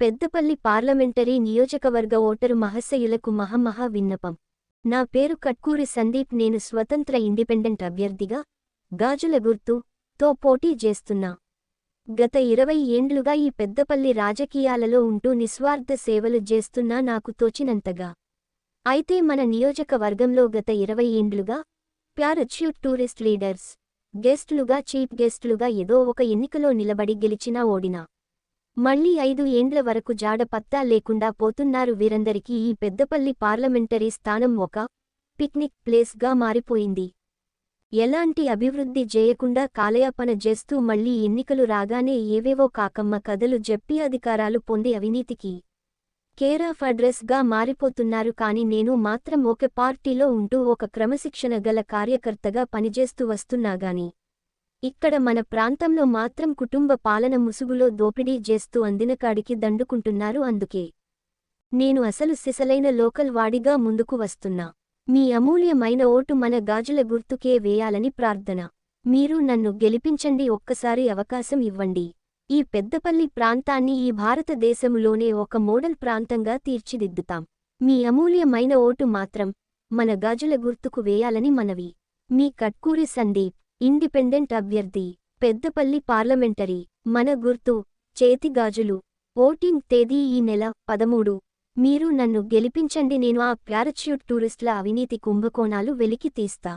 Peddapalli parliamentary నియోజకవర్గ voter మహశయులకు మహమహా విన్నపం. నా పేరు కట్కూరి సందీప్ నేను స్వతంత్ర ఇండిపెండెంట్ అభ్యర్థిగా గాజుల గుర్తు తో పోటీ చేస్తున్నా. గత ఇరవై ఏండ్లుగా ఈ పెద్దపల్లి రాజకీయాలలో ఉంటూ నిస్వార్థ సేవలు చేస్తున్నా నాకు తోచినంతగా. అయితే మన నియోజకవర్గంలో గత ఇరవై ఏండ్లుగా ప్యారచ్యూట్ టూరిస్ట్ లీడర్స్ గెస్టులుగా చీఫ్ గెస్టులుగా ఏదో ఒక ఎన్నికలో నిలబడి గెలిచినా ఓడినా. మళ్ళీ ఐదు ఏండ్ల వరకు జాడ పత్తా లేకుండా పోతున్నారు వీరందరికీ ఈ పెద్దపల్లి పార్లమెంటరీ స్థానం ఒక పిక్నిక్ ప్లేస్గా మారిపోయింది. ఎలాంటి అభివృద్ధి చేయకుండా కాలయాపన చేస్తూ మళ్ళీ ఎన్నికలు రాగానే ఏవేవో కాకమ్మ కథలు చెప్పి అధికారాలు పొంది అవినీతికి కేర్ ఆఫ్ అడ్రస్గా మారిపోతున్నారు కాని నేను మాత్రం ఒక పార్టీలో ఉంటూ ఒక క్రమశిక్షణ గల కార్యకర్తగా పనిచేస్తూ వస్తున్నాగాని ఇక్కడ మన ప్రాంతంలో మాత్రం కుటుంబ పాలన ముసుగులో దోపిడీ చేస్తూ అందినకాడికి దండుకుంటున్నారు అందుకే. నేను అసలు సిసలైన లోకల్ వాడిగా ముందుకు వస్తున్నా. మీ అమూల్యమైన ఓటు మన గాజుల గుర్తుకే వేయాలని ప్రార్థన. మీరు నన్ను గెలిపించండి ఒక్కసారి అవకాశం ఇవ్వండి. ఈ పెద్దపల్లి ప్రాంతాన్ని ఈ భారతదేశములోనే ఒక మోడల్ ప్రాంతంగా తీర్చిదిద్దుతాం. మీ అమూల్యమైన ఓటు మాత్రం మన గాజుల గుర్తుకు వేయాలని మనవి. మీ కట్కూరి సందీప్. ఇండిపెండెంట్ అభ్యర్థి పెద్దపల్లి పార్లమెంటరీ మన గుర్తు చేతిగాజులు ఓటింగ్ తేదీ ఈ నెల పదమూడు. మీరు నన్ను గెలిపించండి నేను ఆ ప్యారచ్యూట్ టూరిస్టుల అవినీతి కుంభకోణాలు వెలికి తీస్తా